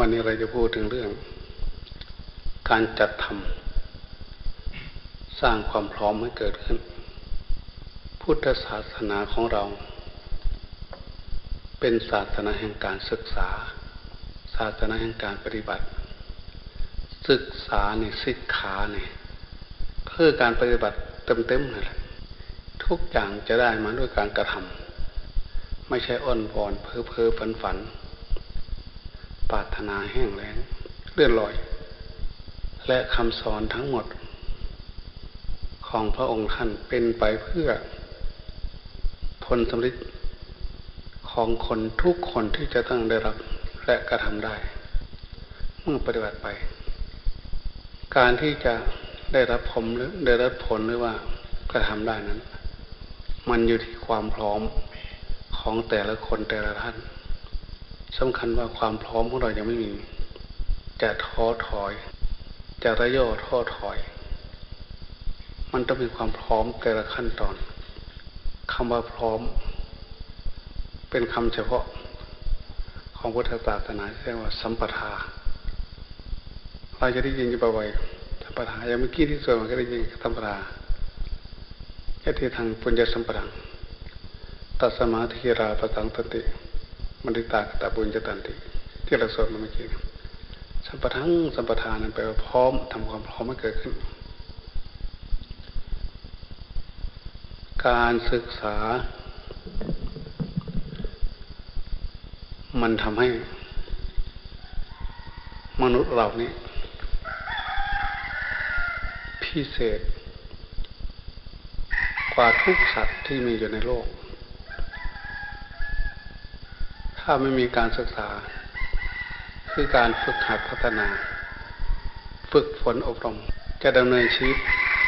วันนี้เราจะพูดถึงเรื่อง การจัดทำสร้างความพร้อมให้เกิดขึ้น พุทธศาสนาของเรา เป็นศาสนาแห่งการศึกษา ศาสนาแห่งการปฏิบัติ ศึกษาในศิกขาเนี่ยเพื่อการปฏิบัติเต็มๆนั่นแหละทุกอย่างจะได้มาด้วยการกระทำไม่ใช่อ้อนวอนเพ้อเพ้อฝันฝัน ปรารถนาแห้งแล้งเลื่อนลอย และคำสอนทั้งหมด ของพระองค์ท่านเป็นไปเพื่อผลสำเร็จของคนทุกคนที่จะต้องได้รับและกระทำได้ เมื่อปฏิบัติไป การที่จะได้รับผลหรือได้รับผลหรือว่ากระทำได้นั้น มันอยู่ที่ความพร้อมของแต่ละคนแต่ละท่าน สำคัญว่าความพร้อมของเรายังไม่มี จะท้อถอย จะระย่อท้อถอย มันต้องมีความพร้อมแต่ละขั้นตอนคำว่าพร้อม เป็นคำเฉพาะของพุทธศาสนาเรียกว่า สัมปทาเราจะได้ยินอยู่บ่อยๆสัมปทาอย่างเมื่อกี้ที่ส่วนมันก็ได้ยินสัมปทาแค่ที่ทางปุญญสัมปทาตัสมาธิราปตังตติ มันติตากตาบุญจตันติ ที่เราสวดมาเมื่อกี้สัมปทังสัมปทานนั้นแปลว่าพร้อมทำความพร้อมให้เกิดขึ้น การศึกษา มันทำให้ มนุษย์เรานี้พิเศษ กว่าทุกสัตว์ที่มีอยู่ในโลก ถ้าไม่มีการศึกษา คือการฝึกหัดพัฒนา ฝึกฝนอบรม จะดำเนินชีวิต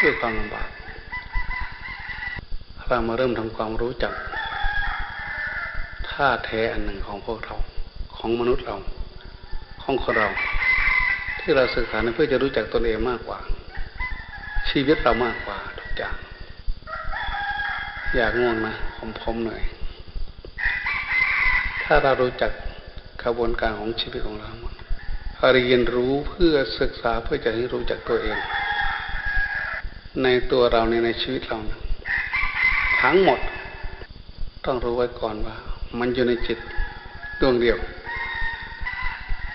ด้วยความลำบาก เรามาเริ่มทำความรู้จักท่าแท้อันหนึ่งของพวกเรา ของมนุษย์เรา ของคนเรา ที่เราศึกษาเพื่อจะรู้จักตนเองมากกว่า ชีวิตเรามากกว่าทุกอย่าง อยากง่วงนะผมพร้อมหน่อย ถ้าเรารู้จักกระบวนการของชีวิตของเราเรียนรู้เพื่อศึกษาเพื่อจะให้รู้จักตัวเอง ในตัวเราในในชีวิตเราทั้งหมด ต้องรู้ไว้ก่อนว่า มันอยู่ในจิตดวงเดียว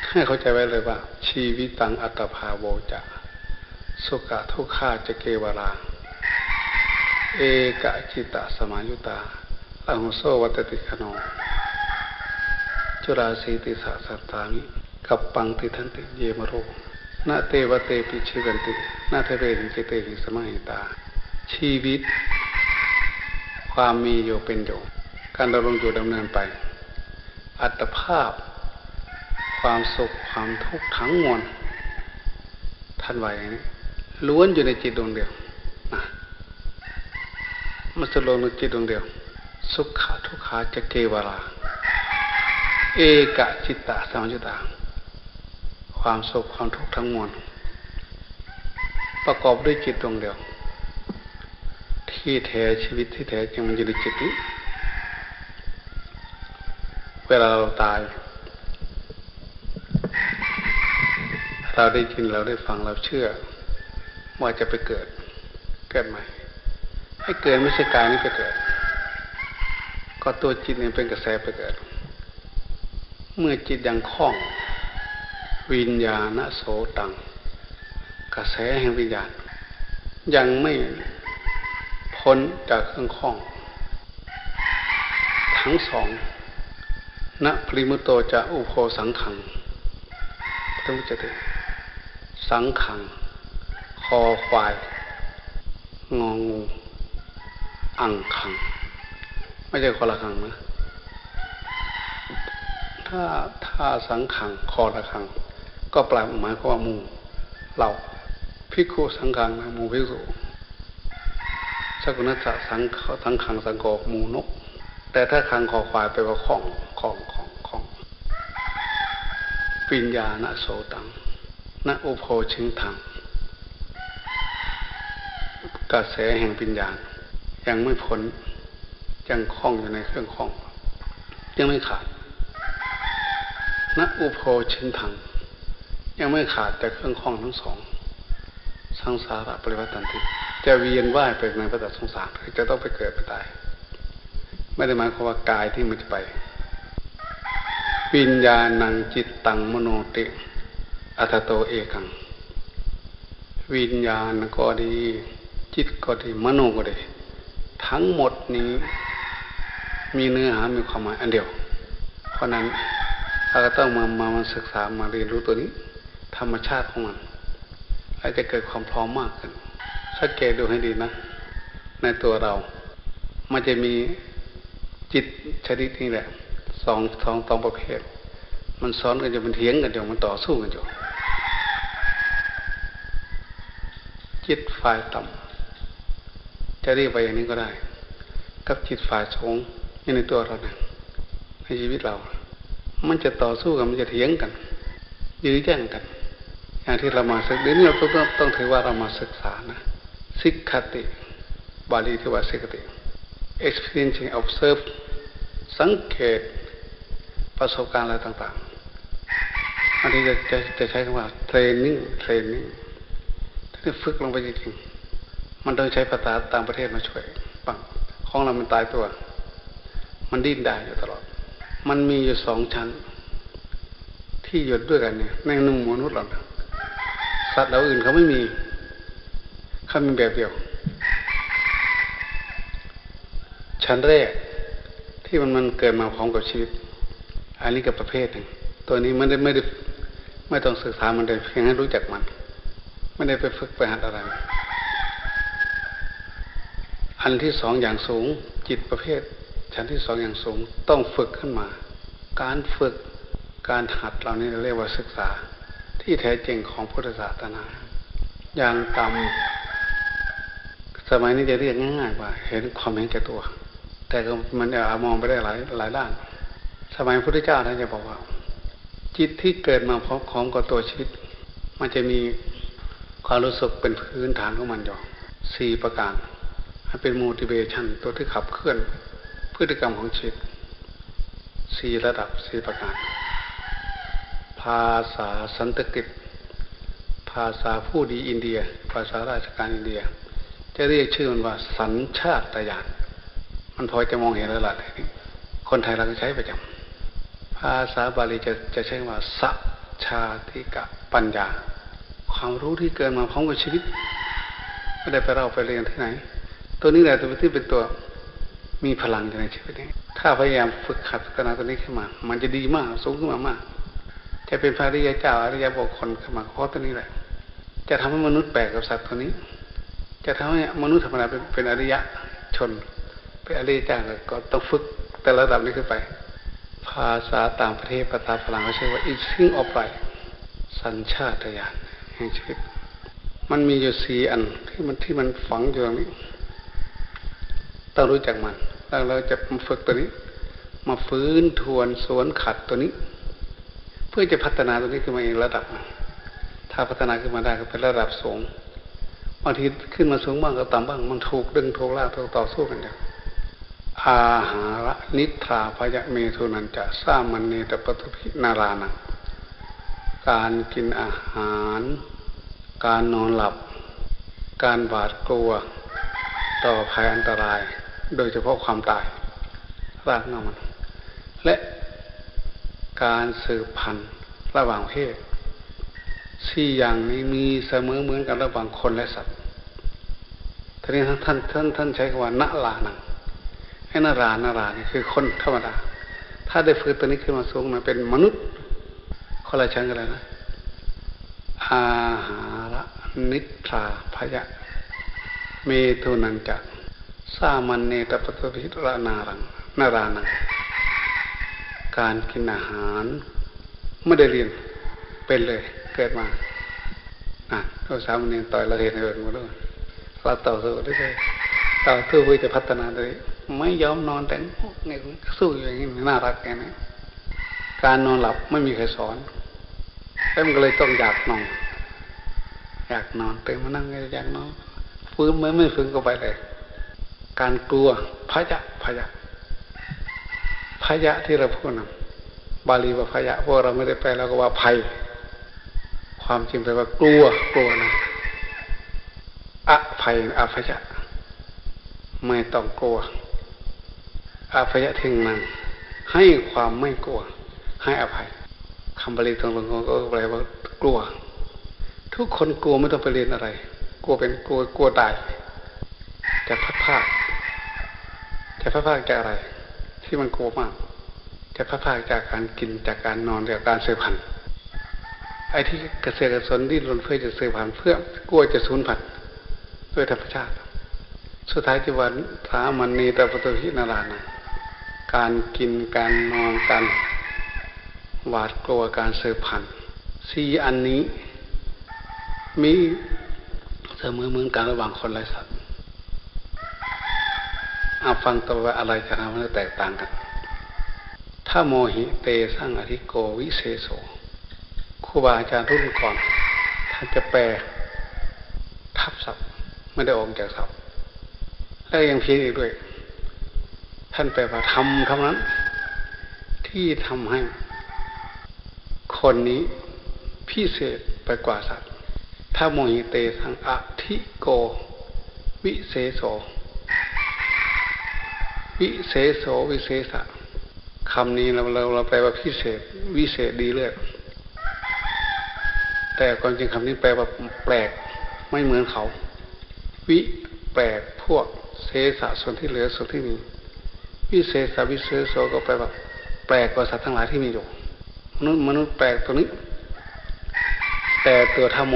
ให้เข้าใจไว้เลยว่า ชีวิตตังอัตภาโวจะสุขะทุกขาจะเกวราเอกจิตตสมายุตาอหุโสวัตติขโน จุราสีติสาสัตตามิกับปังติทันติเยมโรนาเตวเตปิชิวันตินาเทเวนิเตวิสมัยตา ชีวิต ความมีอยู่เป็นอยู่ การดำรงอยู่ดำเนินไป อัตภาพ ความสุขความทุกข์ทั้งมวลท่านว่าอย่างนี้ล้วนอยู่ในจิตดวงเดียวนะมันจะลงในจิตดวงเดียว สุขะทุกขาจะเกวรา เอกจิตตสมัญตาความสุขความทุกข์ทั้งมวลประกอบด้วยจิตดวงเดียว ที่แท้ชีวิตที่แท้จริงมันอยู่ในจิตนี้ เวลาเราตาย เราได้ยินเราได้ฟังเราเชื่อ ว่าจะไปเกิด เกิดใหม่ให้เกิดไม่ใช่กายนี้ไปเกิด ก็ตัวจิตนี่เป็นกระแสไปเกิด เมื่อจิตยังคล่อง วิญญาณโสตัง กระแสแห่งวิญญาณ ยังไม่พ้นจากเครื่องคล้อง ทั้งสองณพริมุตโตจะอุโพสังขังพระมุจติสังขัง คอควาย งองู อังขัง ไม่ใช่คนละขังนะ ถ้าถ้าสังขังคอระขัง ก็แปลหมายความว่ามูเราพิคุสังขังนะมูพิสุสกุณัสสังสังขังสังโกมูนก แต่ถ้าขังคอควายไปว่าของของของของปิญญาณโสตังณอุโพชิงทังกระแสแห่งปิญญาณยังไม่พ้นยังคล้องอยู่ในเครื่องคล้อง ยังไม่ขาด นัอุโพชินทัง ยังไม่ขาดจากเครื่องข้องทั้งสองสังสาระปริวัติติจะเวียนว่ายไปในพระสงสารจะต้องไปเกิดไปตาย ไม่ได้หมายความว่ากายที่มันจะไป วิญญาณังจิตตังมโนติอัตโตเอกัง วิญญาณก็ดี จิตก็ดีมโนก็ดี ทั้งหมดนี้มีเนื้อหามีความหมายอันเดียว เพราะนั้น เราก็ต้องมามามาศึกษามาเรียนรู้ตัวนี้ ธรรมชาติของมันอาจจะเกิดความพร้อมมากขึ้นสังเกตดูให้ดีนะ ในตัวเรา มันจะมีจิตชนิดนี้แหละสองสองสองประเภท มันซ้อนกันอยู่มันเถียงกันอยู่มันต่อสู้กันอยู่จิตฝ่ายต่ำจะเรียกไปอย่างนี้ก็ได้ กับจิตฝ่ายสูงในตัวเราเนี่ยในชีวิตเรา มันจะต่อสู้กันมันจะเถียงกัน ยื้อแย่งกันอย่างที่เรามาศึกเดี๋ยวนี้เราต้องต้องถือว่าเรามาศึกษานะสิกขติ บาลีที่ว่าสิกขติ experiencing observe สังเกตประสบการณ์อะไรต่างๆ อันนี้จะจะจะใช้คำว่า training training ถ้าฝึกลงไปจริงๆ มันต้องใช้ภาษาต่างประเทศมาช่วยปังของเรามันตายตัว มันดิ้นได้อยู่ตลอด มันมีอยู่สองชั้น ที่หยดด้วยกันเนี่ยในนุ่มมนุษย์เราสัตว์เราอื่นเขาไม่มีเขามีแบบเดียว ชั้นแรกที่มันมันเกิดมาพร้อมกับชีวิต อันนี้กับประเภทหนึ่งตัวนี้ไม่ได้ไม่ได้ไม่ต้องศึกษามันเลยเพียงให้รู้จักมัน ไม่ได้ไปฝึกไปหัดอะไร อันที่สองอย่างสูงจิตประเภท ชั้นที่สองอย่างสูงต้องฝึกขึ้นมา การฝึกการหัดเรานี่เรียกว่าศึกษา ที่แท้จริงของพุทธศาสนา อย่างต่ำสมัยนี้จะเรียกง่ายๆว่า เห็นความเห็นแก่ตัว แต่ก็มันเอามองไปได้หลายหลายด้าน สมัยพุทธเจ้าท่านจะบอกว่า จิตที่เกิดมาพร้อมของกับตัวชีวิต มันจะมีความรู้สึกเป็นพื้นฐานของมันอยู่สี่ประการให้เป็น motivation ตัวที่ขับเคลื่อน พฤติกรรมของชีวิตสี่ระดับสี่ประการ ภาษาสันตกิตภาษาผู้ดีอินเดีย ภาษาราชการอินเดีย จะเรียกชื่อมันว่าสัญชาตญาณมันพอจะมองเห็นแล้วล่ะคนไทยเราก็ใช้ประจำภาษาบาลีจะจะใช้ว่าสัจชาติกะปัญญา ความรู้ที่เกินมาพร้อมกับชีวิตไม่ได้ไปเราไปเรียนที่ไหน ตัวนี้แหละตัวที่เป็นตัว มีพลังในชีวิตนี้ ถ้าพยายามฝึกขัดพัฒนาตัวนี้ขึ้นมา มันจะดีมาก สูงขึ้นมามาก จะเป็นพระริยเจ้าอริยบุคคลขึ้นมาเพราะตัวนี้แหละ จะทำให้มนุษย์แปลกกับสัตว์ตัวนี้ จะทำให้มนุษย์ธรรมดาเป็นอริยะชน เป็นอริยเจ้าก็ต้องฝึกแต่ระดับนี้ขึ้นไป ภาษาต่างประเทศภาษาฝรั่งเขาใช้ว่า instinct of life สัญชาตญาณแห่งชีวิต มันมีอยู่สี่อันที่มันที่มันฝังอยู่ตรงนี้ ต้องรู้จักมันแล้วเราจะมาฝึกตัวนี้ มาฟื้นทวนสวนขัดตัวนี้ เพื่อจะพัฒนาตัวนี้ขึ้นมาเองระดับ ถ้าพัฒนาขึ้นมาได้ก็เป็นระดับสูงบางทีขึ้นมาสูงบ้างก็ต่ำบ้าง มันถูกดึงถูกลากถูกต่อสู้กันอย่างอาหารนิทราพยเมทุนันจะสร้างมันเนตปตุพินารานังการกินอาหาร การนอนหลับ การบาดกลัว ต่อภัยอันตราย โดยเฉพาะความตายรากเงามันและการสืบพันธุ์ระหว่างเพศสี่อย่างนี้มีเสมอเหมือนกันระหว่างคนและสัตว์ทีนี้ท่านท่านท่านใช้คำว่าณลานังให้นารานารานี่คือคนธรรมดา ถ้าได้ฝึกตัวนี้ขึ้นมาสูงมาเป็นมนุษย์คนละชั้นกันเลยนะ อาหารนิทราพยะ เมตุนันจะ สามันเนตปตพิรานารังนารานังการกินอาหารไม่ได้เรียนเป็นเลย เกิดมาอะเราสามเณรต่อยเราเห็นเอิญมาด้วยเราต่อสู้ได้เลยต่อสู้เพื่อจะพัฒนาตัวเองไม่ยอมนอนแต่งไงสู้อย่างนี้น่ารักแกนะการนอนหลับไม่มีใครสอนแล้วมันก็เลยต้องอยากนอน อยากนอนตื่นมานั่งอยากนอนฟื้นไม่ไม่ฟื้นก็ไปเลย การกลัวพยะพยะพยะที่เราพูดนะบาลีว่าพยะพวกเราไม่ได้แปลแล้วก็ว่าภัย ความจริงแปลว่ากลัวกลัวนะอะภัยอภยะไม่ต้องกลัวอภยะทิ้งมันให้ความไม่กลัว ให้อภัยคำบาลีตรงๆก็แปลว่ากลัว ทุกคนกลัวไม่ต้องไปเรียนอะไร กลัวเป็นกลัวกลัวตายจะพัดภาค จะพัดภาคจากอะไร ที่มันกลัวมากจะพัดภาคจากการกินจากการนอนจากการเสือพันธุ์ไอ้ที่กระเสือกกระสนดิ้นรนเพื่อจะเสือพันธุ์เพื่อกลัวจะสูญพันธุ์ด้วยธรรมชาติ สุดท้ายจีวันสามันนีตปตุหินารานะการกินการนอนการหวาดกลัวการเสือพันธุ์สี่อันนี้มีเสมอเหมือนกันระหว่างคนและสัตว์ เอาฟังตัวอะไรจะทำให้แตกต่างกัน ถ้าโมหิเตสร้างอธิโกวิเศโสครูบาอาจารย์รุ่นก่อนท่านจะแปลทับศัพท์ไม่ได้ออกจากศัพท์และยังเพี้ยนอีกด้วย ท่านแปลว่าทำเท่านั้น ที่ทำให้ คนนี้พิเศษไปกว่าสัตว์ ถ้าโมหิเตสังอธิโก วิเศโส วิเศษโสวิเศษะคำนี้เราเราเราแปลว่าพิเศษ วิเศษดีเลือดแต่ความจริงคำนี้แปลว่าแปลกไม่เหมือนเขา วิแปลกพวกเศษะส่วนที่เหลือส่วนที่มี วิเศษวิเศษโสก็แปลว่าแปลกกว่าสัตว์ทั้งหลายที่มีอยู่มนุษย์มนุษย์แปลกตัวนี้ แต่ตัวธรรมโม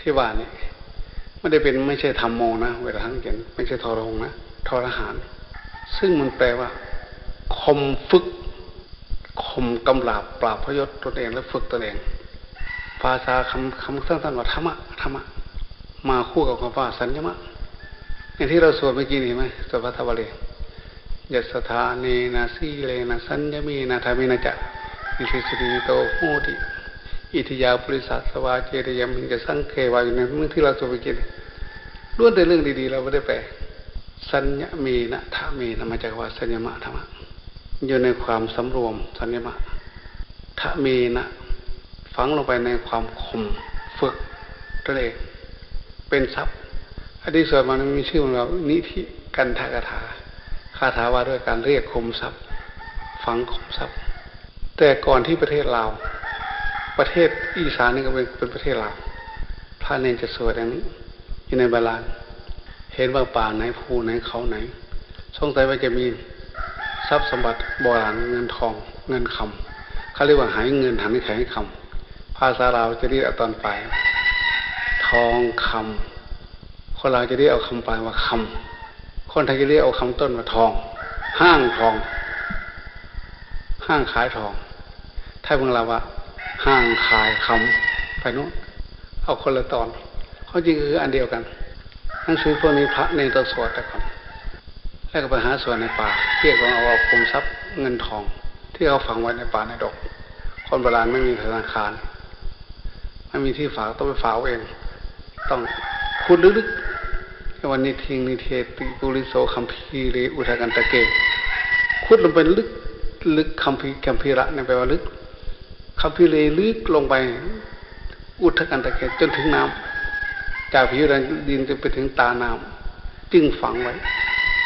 ที่ว่านี่ไม่ได้เป็นไม่ใช่ธรรมโมนะเวลาท่านเขียนไม่ใช่ทรหงนะทรหาร ซึ่งมันแปลว่า คมฝึกคมกำลาบปราบพยศตนเองและฝึกตนเอง ภาษาคำคำสั้นๆว่าธรรมะธรรมะมาคู่กับคำว่าสัญญมะอย่างที่เราสวดเมื่อกี้นี่ไหมสวดพระธรรมเลยัสถาเนนะสีเลนะสัญญมีนะธรรมินะจะอิทิสุริโตโหติอิทิยาปริสัสวาเจริยมิงจะสังเควาอยู่ในเมื่อที่เราสวดเมื่อกี้ล้วนแต่เรื่องดีๆ เราไม่ได้แปล สัญญมีนะธรรมีนะมาจากว่าสัญญมะธรรมะอยู่ในความสำรวมสัญญมะธรรมีนะฝังลงไปในความคมฝึกตัวเองเป็นทรัพย์อดีตส่วนมันมีชื่อมันว่านิธิกันทากถาคาถาว่าด้วยการเรียกคมทรัพย์ ฝังคมทรัพย์ แต่ก่อนที่ประเทศลาวประเทศอีสานนี่ก็เป็นเป็นประเทศลาวพระเนรจะสวดอย่างนี้อยู่ในบาลาน เห็นว่าป่าไหนภูไหนเขาไหน สงสัยว่าจะมีทรัพย์สมบัติโบราณเงินทองเงินคำเขาเรียกว่าหายเงินหายไขคำภาษาเราจะเรียกตอนปลายทองคำคนเราจะเรียกเอาคำปลายว่าคำคนไทยจะเรียกเอาคำต้นว่าทอง ห้างทอง ห้างขายทองถ้าเมืองเราว่า ห้างขายคำไปนู้นเอาคนละตอนเขาจริงคืออันเดียวกัน หนังสือพวกนี้พระในตัวสวดแต่ก่อนแล้วก็ไปหาสวนในป่าเรียกว่าเอาเอาคุมทรัพย์เงินทอง ที่เขาฝังไว้ในป่าในดอกคนโบราณไม่มีธนาคารไม่มีที่ฝากต้องไปฝากเอง ต้องคุณลึกๆวันนี้ทิ้งนิเทติปุริโสคัมพีเรอุทากันตะเกคุดลงไปลึกลึกคัมพีคัมพีระเนี่ยแปลว่าลึกคัมพีเรลึกลงไป อุทากันตะเกจนถึงน้ำ จากผิวดินจะไปถึงตาน้ำจึงฝังไว้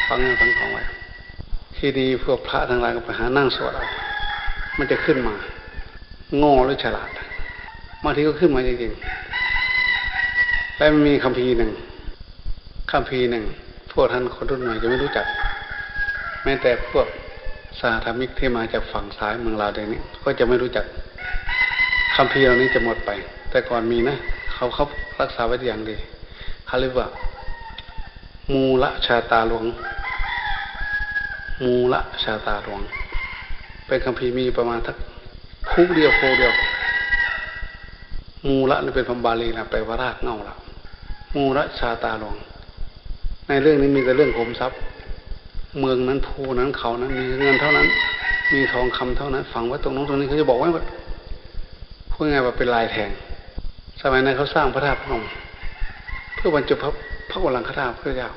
ฝังเงินฝังทองไว้ ที่นี้พวกพระทั้งหลายก็ไปหานั่งสวดเอามันจะขึ้นมาโง่หรือฉลาดบางทีก็ขึ้นมาจริงๆแล้วมีคัมภีหนึ่งคัมภีหนึ่งพวกท่านคนรุ่นใหม่จะไม่รู้จัก แม้แต่พวกสาธมิกที่มาจากฝั่งซ้ายเมืองลาวเดี๋ยวนี้ ก็จะไม่รู้จักคัมภีเหล่านี้จะหมดไป แต่ก่อนมีนะ เขาเขารักษาไว้อย่างดีเขาเรียกว่า มูละชาตาหลวง มูละชาตาหลวง เป็นคัมภีมีประมาณทักคุกเดียวโคเดียว มูละนี่เป็นคำบาลีนะแปลว่ารากเงาละมูละชาตาหลวง ในเรื่องนี้มีแต่เรื่องขมทรัพย์ เมืองนั้นภูนั้นเขานั้นมีเงินเท่านั้น มีทองคำเท่านั้น ฝังไว้ตรงนู้นตรงนี้เขาจะบอกไว้หมดพูดง่ายว่าเป็นลายแทง สมัยนั้นเขาสร้างพระธาตุพนมเพื่อบรรจุพระพระวรังคธาตุเพื่อเจ้า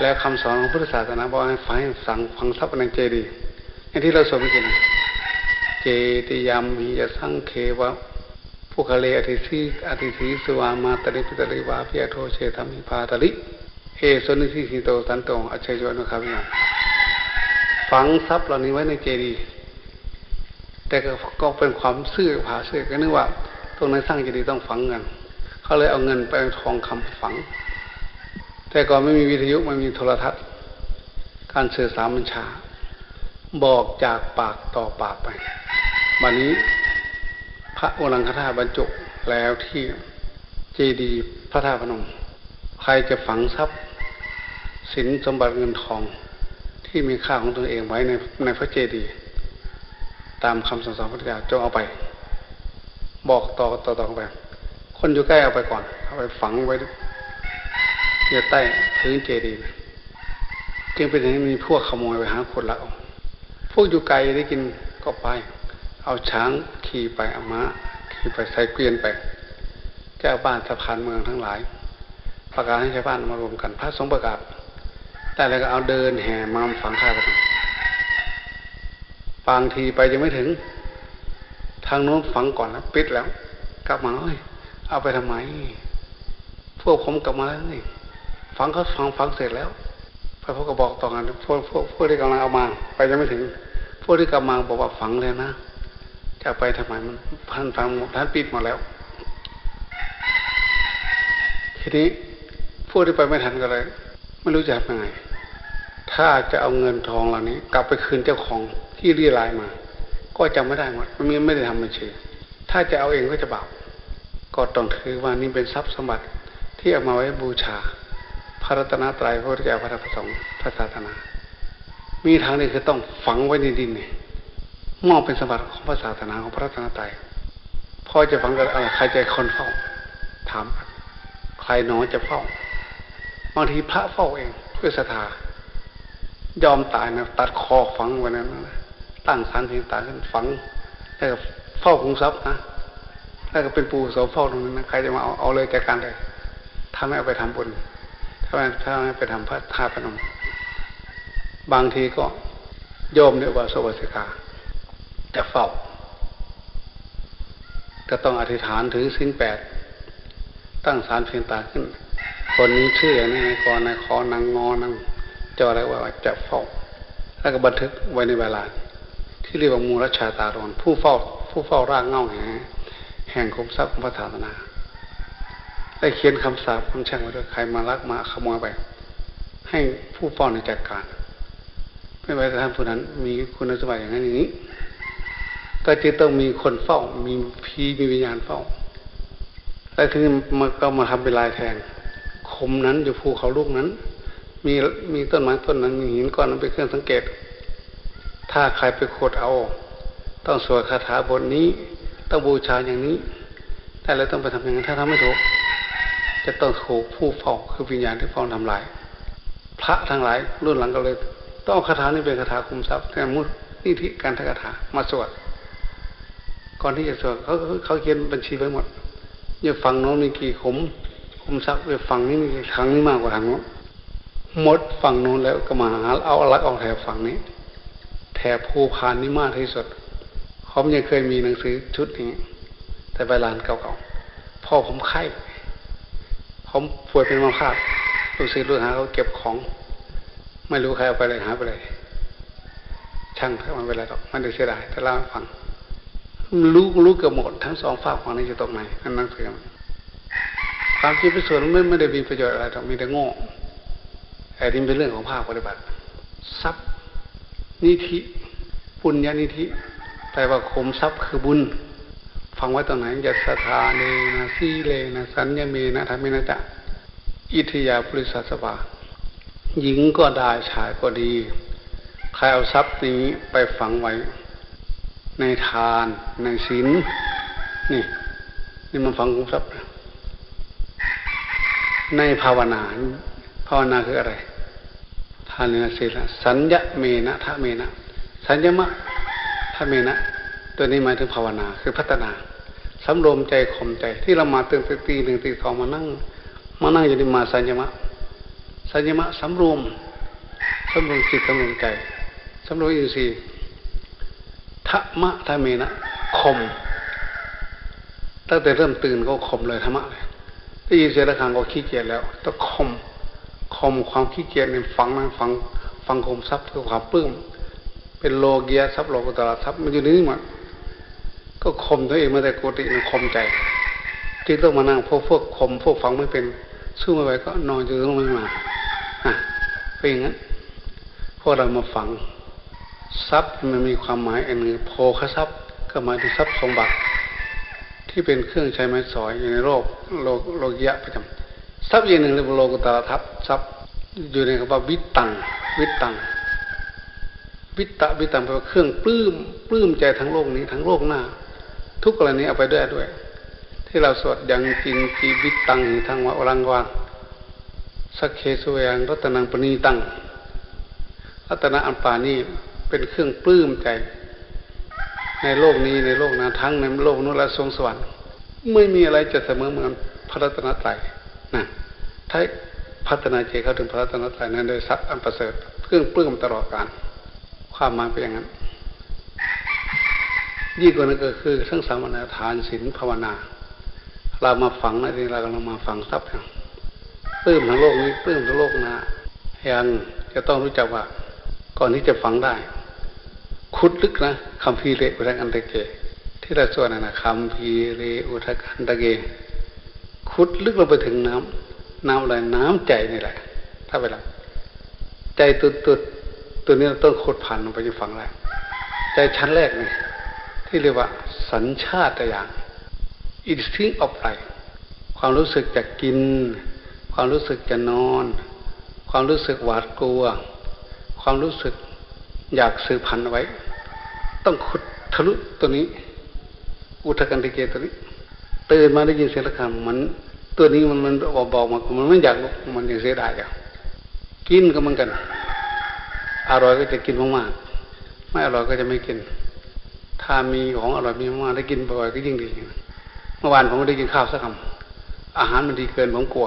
แล้วคำสอนของพุทธศาสนาบอกให้ฝังฝังฝังทรัพย์ในเจดีย์ไอ้ที่เราสวดเมื่อกี้นเจติยามมียสังเควะผู้คเลอธิสีอธิสีสวามาตริปิตริวาพิยโทเชธรรมิพาตริเอสนิสิสิโตสันโตอัจฉริยะนุครับเนี่ยฝังทรัพย์เหล่านี้ไว้ในเจดีย์แต่ก็เป็นความซื่อผาซื่อก็นึกว่า ตรงนั้นสร้างเจดีย์ต้องฝังเงินเขาเลยเอาเงินไปทองคำฝัง แต่ก่อนไม่มีวิทยุไม่มีโทรทัศน์ การสื่อสารมันช้าบอกจากปากต่อปากไปวันนี้พระโอรังคธาตุบรรจุแล้วที่เจดีย์พระธาตุพนม ใครจะฝังทรัพย์สินสมบัติเงินทองที่มีค่าของตนเองไว้ในในพระเจดีย์ตามคำสั่งสอนพระเจ้าจงเอาไป บอกต่อต่อต่อไป คนอยู่ใกล้เอาไปก่อน เอาไปฝังไว้ที่ใต้พื้นเจดีย์จึงเป็นอย่างนี้มีพวกขโมยไปหาคนละเอาพวกอยู่ไกลได้กินก็ไป เอาช้างขี่ไปเอาม้าขี่ไปใส่เกวียนไป เจ้าบ้านสะพานเมืองทั้งหลาย ประกาศให้ชาวบ้านมารวมกันพระสงฆ์ประกาศแต่แล้วก็เอาเดินแห่มาฝังข้าไปบางทีไปยังไม่ถึง ทางโน้นฝังก่อนแล้วปิดแล้ว กลับมาเอ้ยเอาไปทำไม พวกผมกลับมาแล้วนี่ฝังเขาฝังฝังเสร็จแล้วพระพุทธก็บอกต่อกันพวกพวกพวกที่กำลังเอามา ไปยังไม่ถึง พวกที่กลับมาบอกว่าฝังเลยนะจะไปทำไมมันท่านฟังท่านปิดหมดแล้ว ทีนี้พวกที่ไปไม่ทันก็เลยไม่รู้จะทำยังไงถ้าจะเอาเงินทองเหล่านี้ กลับไปคืนเจ้าของที่รีรายมา ก็จำไม่ได้หมดมันไม่ได้ทำบัญชีถ้าจะเอาเองก็จะบาปก็ต้องถือว่านี่เป็นทรัพย์สมบัติที่เอามาไว้บูชา พระรัตนตรัยพระเจ้าพระธรรมสงฆ์พระศาสนา มีทางนี้คือต้องฝังไว้ในดินเนี่ยมอบเป็นสมบัติของพระศาสนาของพระรัตนตรัยพ่อจะฝังกันอะไรใครจะคนเฝ้าถามใครหนอจะเฝ้าบางทีพระเฝ้าเองเพื่อศรัทธายอมตายนะตัดคอฝังไว้นั้นนะ ตั้งสารเพียงตาขึ้นฝังแล้วก็เฝ้าคุงทรัพย์นะแล้วก็เป็นปูโสเฝ้าตรงนั้นนะใครจะมาเอาเอาเลยแกการเลยถ้าไม่เอาไปทำบุญถ้าไม่ถ้าไม่ไปทำพระธาตุพนม บางทีก็โยมเนี่ยว่าโสวสิกาจะเฝ้าจะต้องอธิษฐานถึงสิ้นแปด ตั้งสารเพียงตาขึ้น คนนี้ชื่ออย่างนี้นายกนายขอนางงอนางจออะไรว่าจะเฝ้า แล้วก็บันทึกไว้ในเวลา ที่เรียกว่ามูลชาตารอนผู้เฝ้าผู้เฝ้าร่างเงาแห่งแห่งคุมทรัพย์ของพระศาสนา ได้เขียนคำสาปคำแช่งไว้ด้วยใครมาลักมาขโมยไป ให้ผู้เฝ้าในจัดการไม่ว่าจะท่านผู้นั้นมีคุณสมบัติอย่างนั้นอย่างนี้ ก็จะต้องมีคนเฝ้า มีพีมีวิญญาณเฝ้าแล้วทีนี้มันก็มาทำเป็นลายแทนคมนั้นอยู่ภูเขาลูกนั้น มีมีต้นไม้ต้นนั้นมีหินก้อนนั้นเป็นเครื่องสังเกต ถ้าใครไปขุดเอา ต้องสวดคาถาบทนี้ ต้องบูชาอย่างนี้ แต่แล้วต้องไปทำอย่างนั้นถ้าทำไม่ถูก จะต้องถูกผู้เฝ้าคือวิญญาณที่เฝ้าทำลาย พระทั้งหลายรุ่นหลังก็เลย ต้องคาถานี้เป็นคาถาคุมทรัพย์แต่มุดนี่ที่การทคาถามาสวดก่อนที่จะสวดเขาเขาเขียนบัญชีไว้หมดอย่าฟังโน้นมีกี่ขมคุมทรัพย์ไปฟังนี้มีครั้งนี้มากกว่าทางโน้นหมดฝั่งโน้นแล้วก็มาเอาลักเอาแถบฝั่งนี้ แถบภูพานนี่มากที่สุดผมยังเคยมีหนังสือชุดนี้ แต่ใบลานเก่าๆพ่อผมไข้ผมป่วยเป็นมาพาดลูกศิษย์ลูกหาเขาเก็บของ ไม่รู้ใครเอาไปเลยหาไปเลย ช่างเถอะมันเป็นไรหรอกมันได้เสียดายแต่เล่าให้ฟังรู้รู้เกือบหมดทั้งสองฝากฝั่งนี้จะตรงไหนนั่นนั่งเสือมันความคิดเป็นส่วนไม่ไม่ได้มีประโยชน์อะไรหรอกมีแต่โง่แต่นี่เป็นเรื่องของภาคปฏิบัติทรัพย์ นิธิปุญญานิธิแปลว่าคมทรัพย์คือบุญ ฟังไว้ตรงไหนยัสธาเนนะสีเลนะสัญญเมนะธรรมนะจะอิทยาปุริสัสวาหญิงก็ได้ชายก็ดี ใครเอาทรัพย์นี้ไปฝังไว้ ในทานในศีลนี่ นี่มันฝังคุมทรัพย์ ในภาวนา ภาวนาคืออะไร ทานเนศีลสัญญเมนะทะเมนะ สัญญมะทะเมนะ ตัวนี้หมายถึงภาวนาคือพัฒนาสำรวมใจข่มใจที่เรามาตื่นตีหนึ่งตีสองมานั่ง มานั่งอยู่ในมาสัญญมะ สัญญมะสำรวมสำรวมจิตสำรวมใจสำรวมอินทรีย์ธรรมะธรรเมนะคมตั้งแต่เริ่มตื่นก็คมเลยธรรมะเลยได้ยินเสียงะระฆังก็ขี้เกียจแล้วต้องคม คมความขี้เกียจเนี่ยฝังนะฝังฝังคมทรัพย์คือความปลื้ม เป็นโลเกียทรัพย์โลกุตระทรัพย์มันอยู่นนี้หมดก็คมตัวเองมาแต่โกติมันคมใจ ที่ต้องมานั่งพวกพวกคมพวกฟังไม่เป็นสู้ไม่ไหวก็นอนอยู่ตรงนั้นมาอะเป็นอย่างนั้นพวกเรามาฟังทรัพย์มันมีความหมายอันหนึ่งโภคทรัพย์ก็หมายถึงทรัพย์สมบัติ ที่เป็นเครื่องใช้ไม้สอยอยู่ในโลกโลกโลกยะประจำ ทรัพย์อย่างหนึ่งเรียกว่าโลกุตระทรัพย์ทรัพย์อยู่ในคำว่าวิตตังวิตตังวิตตะวิตตังแปลว่าเครื่องปลื้มปลื้มใจทั้งโลกนี้ทั้งโลกหน้า ทุกกรณีเอาไปด้วยด้วย ที่เราสวดยังจินจีวิตตังทังวะอรังวาสักเคสเวยังรัตนังปณีตังรัตนะอันปานี้เป็นเครื่องปลื้มใจ ในโลกนี้ในโลกหน้าทั้งในโลกนู้นและสวงสวรรค์ไม่มีอะไรจะเสมอเหมือนพระรัตนตรัยนะ ถ้าพัฒนาใจเข้าถึงพระรัตนตรัยนั้นโดยทรัพย์อันประเสริฐเครื่องปลื้มตลอดกาลความหมายเป็นอย่างนั้น ยิ่งกว่านั้นก็คือทั้งสามนาทานศีลภาวนา เรามาฝังในทีเรากำลังมาฝังทรัพย์ปลื้มทั้งโลกนี้ปลื้มทั้งโลกน้ายังจะต้องรู้จักว่า ก่อนที่จะฝังได้คุดลึกนะคำพีเรอุทกันตะเก ที่เราสวดนะนะคำพีเรอุทกันตะเก คุดลึกลงไปถึงน้ำ น้ำอะไรน้ำใจนี่แหละ ถ้าไปละใจตุดตุดตัวนี้เราต้องขุดผ่านลงไปที่ฝังแรกใจชั้นแรกนี่ที่เรียกว่า สัญชาตญาณ instinct of life ความรู้สึกจะกิน ความรู้สึกจะนอน ความรู้สึกหวาดกลัว ความรู้สึกอยากสืบพันธุ์เอาไว้ ต้องขุดทะลุตัวนี้ อุทกันติเกตัวนี้ตื่นมาได้ยินเสียงระฆังมัน ตัวนี้มันมันบอกบอกมามันไม่อยากลุกมันยังเสียดายอะกินก็เหมือนกัน อร่อยก็จะกินมากๆไม่อร่อยก็จะไม่กิน ถ้ามีของอร่อยมีมากๆได้กินบ่อยก็ยิ่งดีเมื่อวานผมไม่ได้กินข้าวสักคำอาหารมันดีเกินผมกลัว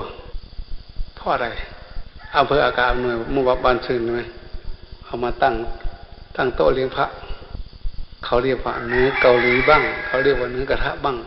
เพราะอะไรอำเภออากาศหน่วยเมื่อวานบ้านซื่นใช่ไหมเอามาตั้งตั้งโต๊ะเลี้ยงพระ เขาเรียกว่าเนื้อเกาหลีบ้าง เขาเรียกว่าเนื้อกระทะบ้าง